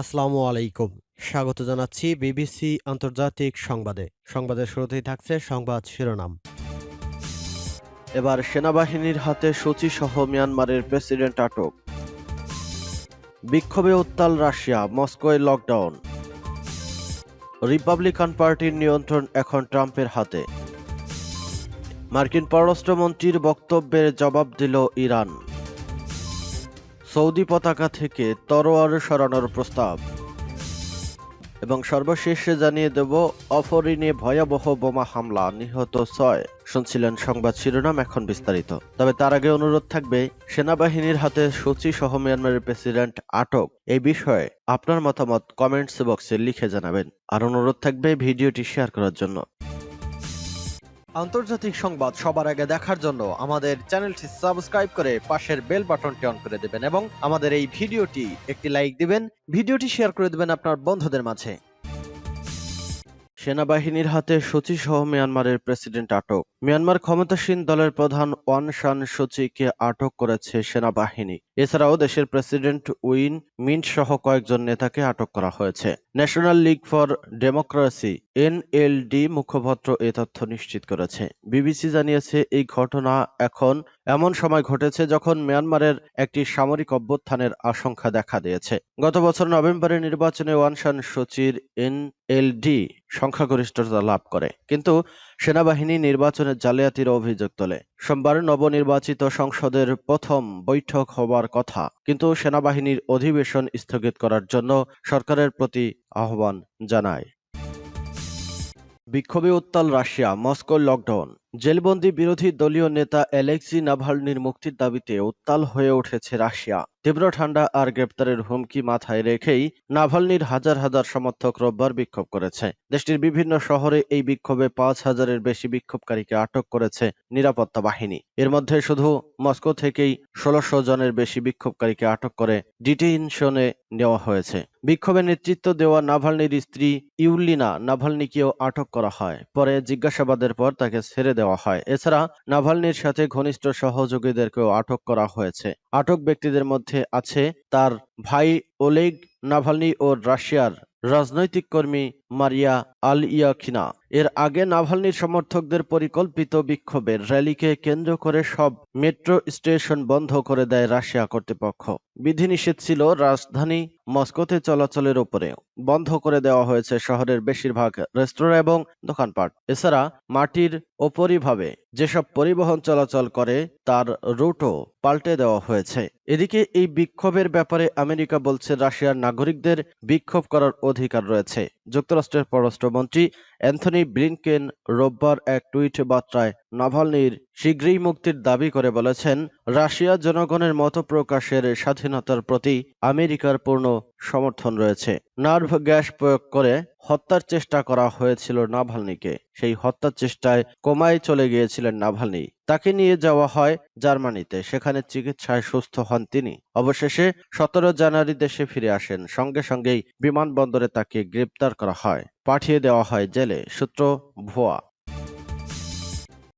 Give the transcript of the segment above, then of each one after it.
আসসালামু আলাইকুম। স্বাগত জানাচ্ছি বিবিসি আন্তর্জাতিক সংবাদে। সংবাদের শুরুতেই থাকছে সংবাদ শিরোনাম। এবার সেনাবাহিনীর হাতে সূচি সহ মিয়ানমারের প্রেসিডেন্ট আটক। বিক্ষোভে উত্তাল রাশিয়া, মস্কোয় লকডাউন। রিপাবলিকান পার্টির নিয়ন্ত্রণ এখন ট্রাম্পের হাতে। মার্কিন পররাষ্ট্রমন্ত্রীর বক্তব্যের জবাব দিল ইরান। সৌদি পতাকা থেকে তরোয়ার সরানোর প্রস্তাব। এবং সর্বশেষে জানিয়ে দেব অফরিনে ভয়াবহ বোমা হামলা, নিহত ছয়, শুনছিলেন সংবাদ শিরোনাম এখন বিস্তারিত। তবে তার আগে অনুরোধ থাকবে, সেনাবাহিনীর হাতে সূচি সহ মিয়ানমারের প্রেসিডেন্ট আটক। এই বিষয়ে আপনার মতামত কমেন্টস বক্সে লিখে জানাবেন। আর অনুরোধ থাকবে ভিডিওটি শেয়ার করার জন্য। আন্তর্জাতিক সংবাদ সবার আগে দেখার জন্য আমাদের চ্যানেলটি সাবস্ক্রাইব করে পাশের বেল বাটনটি অন করে দেবেন এবং আমাদের এই ভিডিওটি একটি লাইক দিবেন, ভিডিওটি শেয়ার করে দেবেন আপনার বন্ধুদের মাঝে। সেনাবাহিনীর হাতে সূচি সহ মিয়ানমারের প্রেসিডেন্ট আটক। মিয়ানমার ক্ষমতাসীন দলের প্রধান ওয়ান শান সূচিকে আটক করেছে সেনাবাহিনী। এছাড়াও দেশের প্রেসিডেন্ট উইন মিন্ট সহ কয়েকজন নেতাকে আটক করা হয়েছে। National League for Democracy NLD মুখপাত্র এ তথ্য নিশ্চিত করেছে। বিবিসি জানিয়েছে, এই ঘটনা এখন এমন সময় ঘটেছে যখন মিয়ানমারের একটি সামরিক অভ্যুত্থানের আশঙ্কা দেখা দিয়েছে। গত বছর নভেম্বরের নির্বাচনে ওয়ানশান সচির এনএলডি সংখ্যাগরিষ্ঠতা লাভ করে, কিন্তু সেনাবাহিনী নির্বাচনের জালিয়াতির অভিযোগ তোলে। সোমবার নবনির্বাচিত সংসদের প্রথম বৈঠক হবার কথা, কিন্তু সেনাবাহিনীর অধিবেশন স্থগিত করার জন্য সরকারের প্রতি আহ্বান জানায়। বিক্ষোভে উত্তাল রাশিয়া মস্কো লকডাউন। জেলবন্দি বিরোধী দলীয় নেতা অ্যালেক্সি নাভালনির মুক্তির দাবিতে উত্তাল হয়ে উঠেছে রাশিয়া। তীব্র ঠান্ডা আর গ্রেপ্তারের হুমকি মাথায় রেখেই নাভালনির হাজার হাজার সমর্থক রোববার বিক্ষোভ করেছে। দেশটির বিভিন্ন শহরে এই বিক্ষোভে পাঁচ হাজারের বেশি বিক্ষোভকারীকে আটক করেছে নিরাপত্তা বাহিনী। এর মধ্যে শুধু মস্কো থেকেই ষোলশো জনের বেশি বিক্ষোভকারীকে আটক করে ডিটেনশনে নেওয়া হয়েছে। বিক্ষোভে নেতৃত্ব দেওয়া নাভালনির স্ত্রী ইউলিনা নাভালনিকেও আটক করা হয়। পরে জিজ্ঞাসাবাদের পর তাকে ছেড়ে দেওয়া হয়। এছাড়া নাভালনির সাথে ঘনিষ্ঠ সহযোগীদেরকেও আটক করা হয়েছে। আটক ব্যক্তিদের মধ্যে আছে তার ভাই ওলেগ নাভালনি ও রাশিয়ার রাজনৈতিক কর্মী মারিয়া আল ইয়াখিনা এর আগে নাভালনির সমর্থকদের পরিকল্পিত বিক্ষোভের র্যালিকে কেন্দ্র করে সব মেট্রো স্টেশন বন্ধ করে দেয় রাশিয়া কর্তৃপক্ষ। বিধিনিষেধ ছিল রাজধানী মস্কোতে চলাচলের উপরে। বন্ধ করে দেওয়া হয়েছে শহরের বেশিরভাগ রেস্তোরাঁ এবং দোকানপাট। এছাড়া মাটির ওপরিভাবে যেসব পরিবহন চলাচল করে, তার রুটও পাল্টে দেওয়া হয়েছে। এদিকে এই বিক্ষোভের ব্যাপারে আমেরিকা বলছে, রাশিয়ার নাগরিকদের বিক্ষোভ করার অধিকার রয়েছে। যুক্তরাষ্ট্রের পররাষ্ট্রমন্ত্রী অ্যান্থনি ব্লিনকেন রোববার এক টুইট বার্তায় নাভালনির শীঘ্রই মুক্তির দাবি করে বলেছেন, রাশিয়া জনগণের মত প্রকাশের স্বাধীনতার প্রতি আমেরিকার পূর্ণ সমর্থন রয়েছে। নার্ভ গ্যাস প্রয়োগ করে হত্যার চেষ্টা করা হয়েছিল নাভালনিকে। সেই হত্যার চেষ্টায় কোমায় চলে গিয়েছিলেন নাভালনি। তাকে নিয়ে যাওয়া হয় জার্মানিতে, সেখানে চিকিৎসায় সুস্থ হন তিনি। অবশেষে সতেরো জানুয়ারি দেশে ফিরে আসেন। সঙ্গে সঙ্গেই বিমানবন্দরে তাকে গ্রেপ্তার করা হয়। পাঠিয়ে দেওয়া হয় জেলে। সূত্র ভুয়া।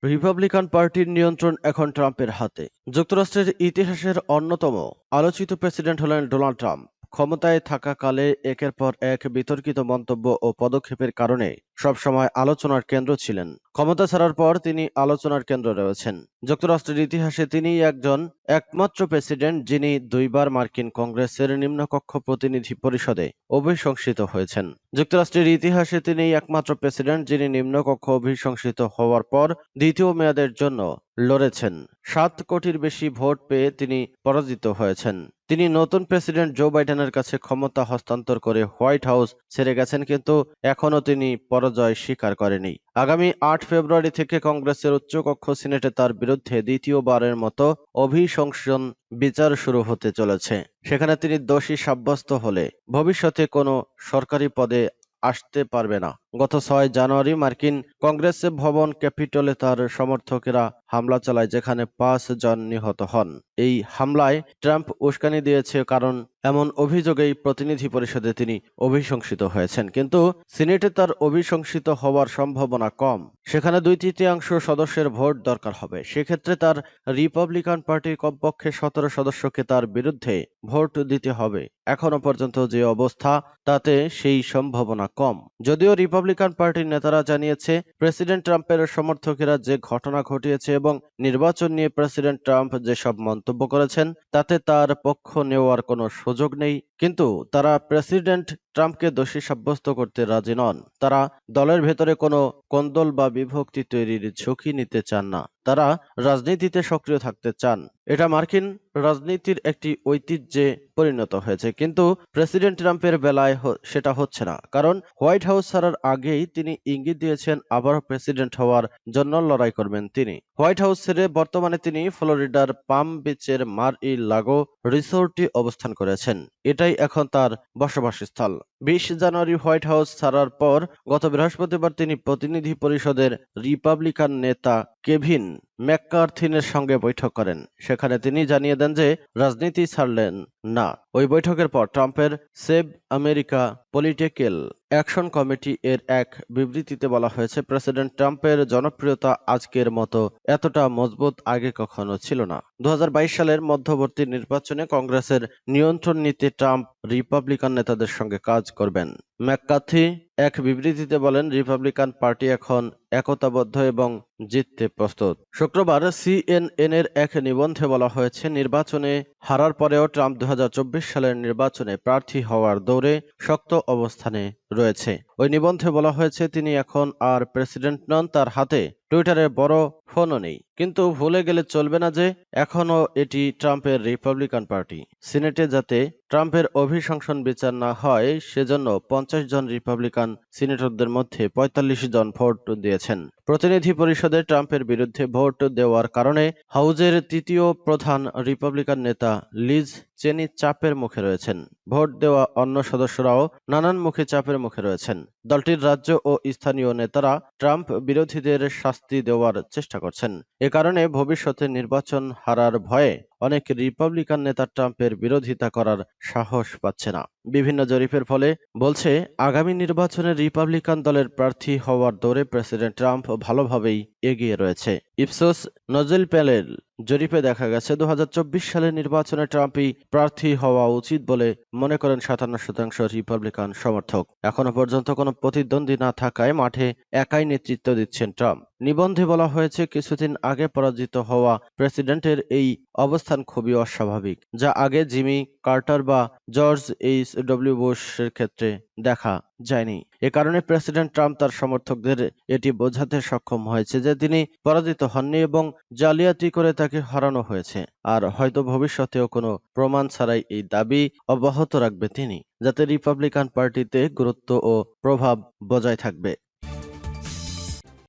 রিপাবলিকান পার্টির নিয়ন্ত্রণ এখন ট্রাম্পের হাতে। যুক্তরাষ্ট্রের ইতিহাসের অন্যতম আলোচিত প্রেসিডেন্ট হলেন ডোনাল্ড ট্রাম্প। ক্ষমতায় থাকাকালে একের পর এক বিতর্কিত মন্তব্য ও পদক্ষেপের কারণে সবসময় আলোচনার কেন্দ্র ছিলেন। ক্ষমতা ছাড়ার পর তিনি আলোচনার কেন্দ্র রয়েছেন। যুক্তরাষ্ট্রের ইতিহাসে তিনি একজন একমাত্র প্রেসিডেন্ট যিনি দুইবার মার্কিন কংগ্রেসের নিম্নকক্ষ প্রতিনিধি পরিষদে অভিশংসিত হয়েছেন। যুক্তরাষ্ট্রের ইতিহাসে তিনি একমাত্র প্রেসিডেন্ট যিনি নিম্নকক্ষ অভিশংসিত হওয়ার পর দ্বিতীয় মেয়াদের জন্য লড়েছেন। সাত কোটির বেশি ভোট পেয়ে তিনি পরাজিত হয়েছেন। তিনি নতুন প্রেসিডেন্ট জো বাইডেনের কাছে ক্ষমতা হস্তান্তর করে হোয়াইট হাউস ছেড়ে গেছেন, কিন্তু এখনও তিনি পরাজয় স্বীকার করেনি। আগামী আট ফেব্রুয়ারি থেকে কংগ্রেসের উচ্চকক্ষ সিনেটে তার বিরুদ্ধে দ্বিতীয়বারের মতো অভিশংসন বিচার শুরু হতে চলেছে। সেখানে তিনি দোষী সাব্যস্ত হলে ভবিষ্যতে কোনো সরকারি পদে আসতে পারবে না। গত ছয় জানুয়ারি মার্কিন কংগ্রেস ভবন ক্যাপিটলে তার সমর্থকেরা হামলা চালায়, যেখানে পাঁচ জন নিহত হন। এই হামলায় ট্রাম্প উস্কানি দিয়েছে কারণ এমন অভিযোগেই প্রতিনিধি পরিষদে তিনি অভিশংসিত হয়েছেন। কিন্তু সিনেটে তার অভিশংসিত হওয়ার সম্ভাবনা কম। সেখানে দুই তৃতীয়াংশ সদস্যের ভোট দরকার হবে। সেক্ষেত্রে তার রিপাবলিকান পার্টির কমপক্ষে সতেরো সদস্যকে তার বিরুদ্ধে ভোট দিতে হবে। এখনও পর্যন্ত যে অবস্থা, তাতে সেই সম্ভাবনা কম। যদিও রিপাবলিকান পার্টির নেতারা জানিয়েছে, প্রেসিডেন্ট ট্রাম্পের সমর্থকেরা যে ঘটনা ঘটিয়েছে এবং নির্বাচন নিয়ে প্রেসিডেন্ট ট্রাম্প যেসব মন্তব্য করেছেন, তাতে তার পক্ষ নেওয়ার কোনো সুযোগ নেই। কিন্তু তারা প্রেসিডেন্ট ট্রাম্পকে দোষী সাব্যস্ত করতে রাজি নন। তারা দলের ভেতরে কোনো কোন্দল বা বিভক্তি তৈরির ঝুঁকি নিতে চান না। তারা রাজনীতিতে সক্রিয় থাকতে চান। এটা মার্কিন রাজনীতির একটি ঐতিহ্যে পরিণত হয়েছে, কিন্তু প্রেসিডেন্ট ট্রাম্পের বেলায় সেটা হচ্ছে না, কারণ হোয়াইট হাউস ছাড়ার আগেই তিনি ইঙ্গিত দিয়েছেন আবারও প্রেসিডেন্ট হওয়ার জন্য লড়াই করবেন তিনি। হোয়াইট হাউস ছেড়ে বর্তমানে তিনি ফ্লোরিডার পাম বিচের মার ই লাগো রিসোর্টে অবস্থান করেছেন। এটাই এখন তার বসবাসস্থল। বিশ জানুয়ারি হোয়াইট হাউস ছাড়ার পর গত বৃহস্পতিবার তিনি প্রতিনিধি পরিষদের রিপাবলিকান নেতা কেভিন ম্যাককার্থিনের সঙ্গে বৈঠক করেন। সেখানে তিনি জানিয়ে দেন যে, রাজনীতি ছাড়লেন না। ওই বৈঠকের পর ট্রাম্পের Save America political action committee এর এক বিবৃতিতে বলা হয়েছে, প্রেসিডেন্ট ট্রাম্পের জনপ্রিয়তা আজকের মতো এতটা মজবুত আগে কখনো ছিল না। দুহাজার বাইশ সালের মধ্যবর্তী নির্বাচনে কংগ্রেসের নিয়ন্ত্রণ নিতে ট্রাম্প রিপাবলিকান নেতাদের সঙ্গে কাজ করবেন। ম্যাককাথি এক বিবৃতিতে বলেন, রিপাবলিকান পার্টি এখন একতাবদ্ধ এবং জিততে প্রস্তুত। শুক্রবার সিএনএন এর এক নিবন্ধে বলা হয়েছে, নির্বাচনে হারার পরেও ট্রাম্প দু হাজার চব্বিশ সালের নির্বাচনে প্রার্থী হওয়ার দৌড়ে শক্ত অবস্থানে রয়েছে। ওই নিবন্ধে বলা হয়েছে, তিনি এখন আর প্রেসিডেন্ট নন, তার হাতে টুইটারের বড় ফোনও নেই। কিন্তু ভুলে গেলে চলবে না যে, এখনও এটি ট্রাম্পের রিপাবলিকান পার্টি। সিনেটে যাতে ট্রাম্পের অভিশংসন বিচার না হয়, সেজন্য পঞ্চাশ জন রিপাবলিকান সিনেটরদের মধ্যে পঁয়তাল্লিশ জন ভোট দিয়েছেন। প্রতিনিধি পরিষদে ট্রাম্পের বিরুদ্ধে ভোট দেওয়ার কারণে হাউজের তৃতীয় প্রধান রিপাবলিকান নেতা লিজ চেনি চাপের মুখে রয়েছেন। ভোট দেওয়া অন্য সদস্যরাও নানান মুখে চাপের মুখে রয়েছেন। দলটির রাজ্য ও স্থানীয় নেতারা ট্রাম্প বিরোধীদের শাস্তি দেওয়ার চেষ্টা করছেন। এ কারণে ভবিষ্যতে নির্বাচন হারার ভয়ে অনেক রিপাবলিকান নেতা ট্রাম্পের বিরোধিতা করার সাহস পাচ্ছে না। বিভিন্ন জরিপের ফলে বলছে, আগামী নির্বাচনে রিপাবলিকান দলের প্রার্থী হওয়ার দৌড়ে প্রেসিডেন্ট ট্রাম্প ভালোভাবেই এগিয়ে রয়েছে। ইপসোস নজেল প্যানেল জরিপে দেখা গেছে দু হাজার চব্বিশ সালের নির্বাচনে ট্রাম্পই প্রার্থী হওয়া উচিত বলে মনে করেন সাতান্ন শতাংশ রিপাবলিকান সমর্থক। এখনও পর্যন্ত কোনো প্রতিদ্বন্দ্বী না থাকায় মাঠে একাই নেতৃত্ব দিচ্ছেন ট্রাম্প। নিবন্ধে বলা হয়েছে, কিছুদিন আগে পরাজিত হওয়া প্রেসিডেন্টের এই অবস্থান খুবই অস্বাভাবিক, যা আগে জিমি কার্টার বা জর্জ এইচ ডব্লিউ বুশের ক্ষেত্রে দেখা যায়নি। এ কারণে প্রেসিডেন্ট ট্রাম্প তার সমর্থকদের এটি বোঝাতে সক্ষম হয়েছে যে তিনি পরাজিত হননি এবং জালিয়াতি করে তাকে হারানো হয়েছে, আর হয়তো ভবিষ্যতেও কোনো প্রমাণ ছাড়াই এই দাবি অব্যাহত রাখবে তিনি, যাতে রিপাবলিকান পার্টিতে গুরুত্ব ও প্রভাব বজায় থাকবে।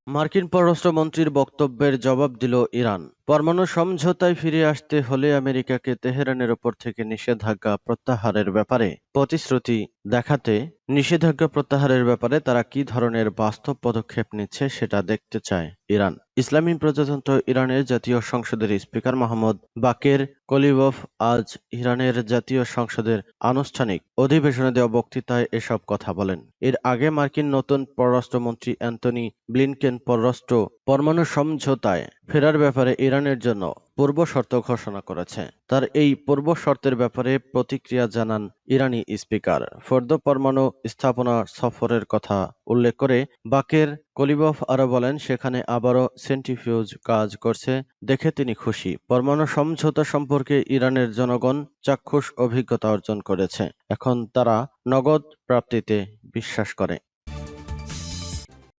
মার্কিন পররাষ্ট্রমন্ত্রীর বক্তব্যের জবাব দিল ইরান। পরমাণু সমঝোতায় ফিরে আসতে হলে আমেরিকাকে তেহরানের ওপর থেকে নিষেধাজ্ঞা প্রত্যাহারের ব্যাপারে প্রতিশ্রুতি দেখাতে নিষেধাজ্ঞা প্রত্যাহারের ব্যাপারে তারা কি ধরনের বাস্তব পদক্ষেপ নিচ্ছে সেটা দেখতে চায় ইরান। ইসলামী প্রজাতন্ত্র ইরানের জাতীয় সংসদের স্পিকার মোহাম্মদ বাকের কলিবফ আজ ইরানের জাতীয় সংসদের আনুষ্ঠানিক অধিবেশনে দেওয়া বক্তৃতায় এসব কথা বলেন। এর আগে মার্কিন নতুন পররাষ্ট্রমন্ত্রী অ্যান্টনি ব্লিনকেন পররাষ্ট্র পরমাণু সমঝোতায় ফেরার ব্যাপারে ইরানের জন্য পূর্ব শর্ত ঘোষণা করেছে। তার এই পূর্ব শর্তের ব্যাপারে প্রতিক্রিয়া জানান ইরানি স্পিকার। ফর্দ পরমাণু স্থাপনা সফরের কথা উল্লেখ করে বাকের কলিবফ আরও বলেন, সেখানে আবারও সেন্টিফিউজ কাজ করছে দেখে তিনি খুশি। পরমাণু সমঝোতা সম্পর্কে ইরানের জনগণ চাক্ষুষ অভিজ্ঞতা অর্জন করেছে। এখন তারা নগদ প্রাপ্তিতে বিশ্বাস করে।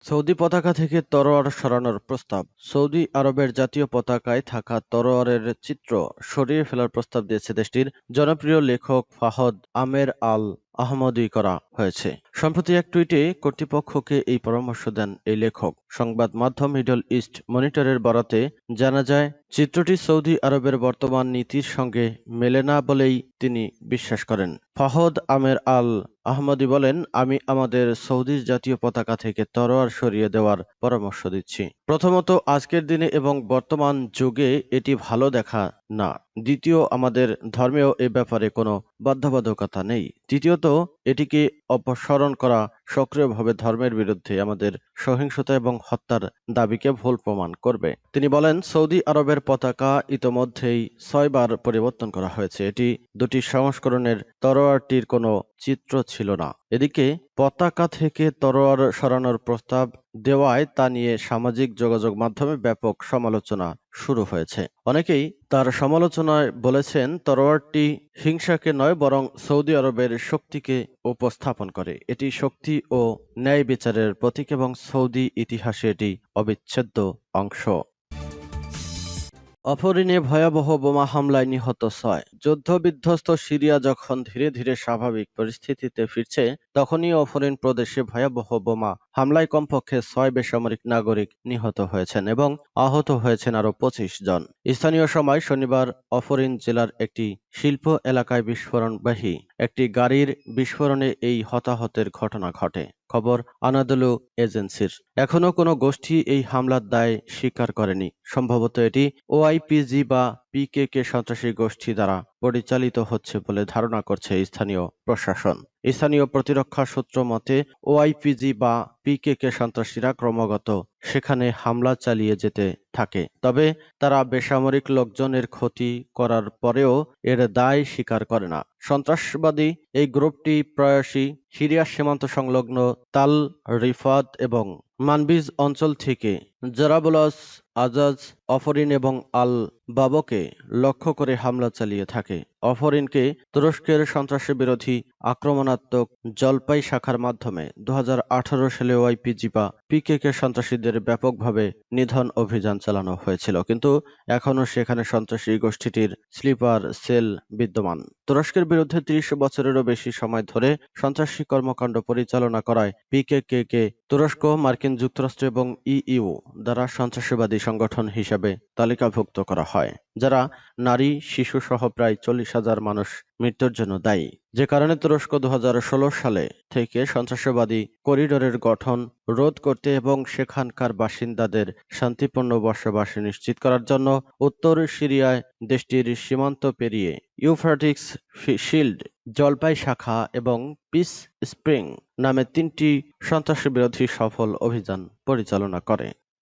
সৌদি পতাকা থেকে তরোয়ার সরানোর প্রস্তাব। সৌদি আরবের জাতীয় পতাকায় থাকা তরোয়ারের চিত্র সরিয়ে ফেলার প্রস্তাব দিয়েছে দেশটির জনপ্রিয় লেখক ফাহদ আমের আল আহমদি করা হয়েছে। সম্প্রতি এক টুইটে কর্তৃপক্ষকে এই পরামর্শ দেন এই লেখক। সংবাদ মাধ্যম মিডল ইস্ট মনিটরের বরাতে জানা যায়, চিত্রটি সৌদি আরবের বর্তমান নীতির সঙ্গে মেলে না বলেই তিনি বিশ্বাস করেন। ফাহদ আমের আল আহমদি বলেন, আমি আমাদের সৌদি জাতীয় পতাকা থেকে তরোয়ার সরিয়ে দেওয়ার পরামর্শ দিচ্ছি। প্রথমত আজকের দিনে এবং বর্তমান যুগে এটি ভালো দেখা না। দ্বিতীয়, আমাদের ধর্মেও এ ব্যাপারে কোনো বাধ্যবাধকতা নেই। তৃতীয়ত, এটিকে অপসারণ করা সক্রিয়ভাবে ধর্মের বিরুদ্ধে আমাদের সহিংসতা এবং হত্যার দাবিকে ভুল প্রমাণ করবে। তিনি বলেন, সৌদি আরবের পতাকা ইতোমধ্যেই ছয়বার পরিবর্তন করা হয়েছে। এটি দুটি সংস্করণের তরোয়ারটির কোনো চিত্র ছিল না। এদিকে, পতাকা থেকে তরোয়ার সরানোর প্রস্তাব দেওয়ায় তা নিয়ে সামাজিক যোগাযোগ মাধ্যমে ব্যাপক সমালোচনা শুরু হয়েছে। অনেকেই তার সমালোচনায় বলেছেন, তরোয়ারটি হিংসাকে নয়, বরং সৌদি আরবের শক্তিকে উপস্থাপন করে। এটি শক্তি ও ন্যায় বিচারের প্রতীক এবং সৌদি ইতিহাসে এটি অবিচ্ছেদ্য অংশ। অপরিণে ভয়াবহ বোমা হামলায় নিহত ছয়। যুদ্ধবিধ্বস্ত সিরিয়া যখন ধীরে ধীরে স্বাভাবিক পরিস্থিতিতে ফিরছে, তখনই অফরিন প্রদেশে ভয়াবহ বোমা হামলায় কমপক্ষে ছয় বেসামরিক নাগরিক নিহত হয়েছেন এবং আহত হয়েছেন আরও পঁচিশ জন। স্থানীয় সময় শনিবার অফরিন জেলার একটি শিল্প এলাকায় বিস্ফোরণবাহী একটি গাড়ির বিস্ফোরণে এই হতাহতের ঘটনা ঘটে। খবর আনাদলু এজেন্সির। এখনও কোনো গোষ্ঠী এই হামলার দায় স্বীকার করেনি। সম্ভবত এটি ওআইপিজি বা পিকেকে সন্ত্রাসী গোষ্ঠী দ্বারা। পরিচালিত হচ্ছে বলে ধারণা করছে স্থানীয় প্রশাসন। স্থানীয় প্রতিরক্ষা সূত্র মতে, ওআইপিজি বা পিকেকে সন্ত্রাসীরা ক্রমাগত সেখানে হামলা চালিয়ে যেতে থাকে। তবে তারা বেসামরিক লোকজনের ক্ষতি করার পরেও এর দায় স্বীকার করে না। সন্ত্রাসবাদী এই গ্রুপটি প্রায়শই সিরিয়ার সীমান্ত সংলগ্ন তাল রিফাত এবং মানবিজ অঞ্চল থেকে জারাবুলাস আজাজ, অফরিন এবং আল বাবকে লক্ষ্য করে হামলা চালিয়ে থাকে। অফরিনকে তুরস্কের সন্ত্রাসী বিরোধী আক্রমণাত্মক জলপাই শাখার মাধ্যমে দু সালে ওয়াইপিজি বা পিকেকে সন্ত্রাসীদের ব্যাপকভাবে নিধন অভিযান চালানো হয়েছিল, কিন্তু এখনও সেখানে সন্ত্রাসী গোষ্ঠীটির স্লিপার সেল বিদ্যমান। তুরস্কের বিরুদ্ধে ত্রিশ বছরেরও বেশি সময় ধরে সন্ত্রাসী কর্মকাণ্ড পরিচালনা করায় পিকেকে কে তুরস্ক, মার্কিন যুক্তরাষ্ট্র এবং ইইউ দ্বারা সন্ত্রাসবাদী সংগঠন হিসাবে তালিকাভুক্ত করা হয়, যারা নারী, শিশু সহ প্রায় চল্লিশ হাজার মানুষ মৃত্যুর জন্য দায়ী। যে কারণে তুরস্ক দু হাজার ষোলো সালে থেকে সন্ত্রাসবাদী করিডোরের গঠন রোধ করতে এবং সেখানকার বাসিন্দাদের শান্তিপূর্ণ বসবাস নিশ্চিত করার জন্য উত্তর সিরিয়ায় দেশটির সীমান্ত পেরিয়ে ইউফ্রাটিক্স শিল্ড, জলপাই শাখা এবং পিস স্প্রিং নামে তিনটি সন্ত্রাসবিরোধী সফল অভিযান পরিচালনা করে।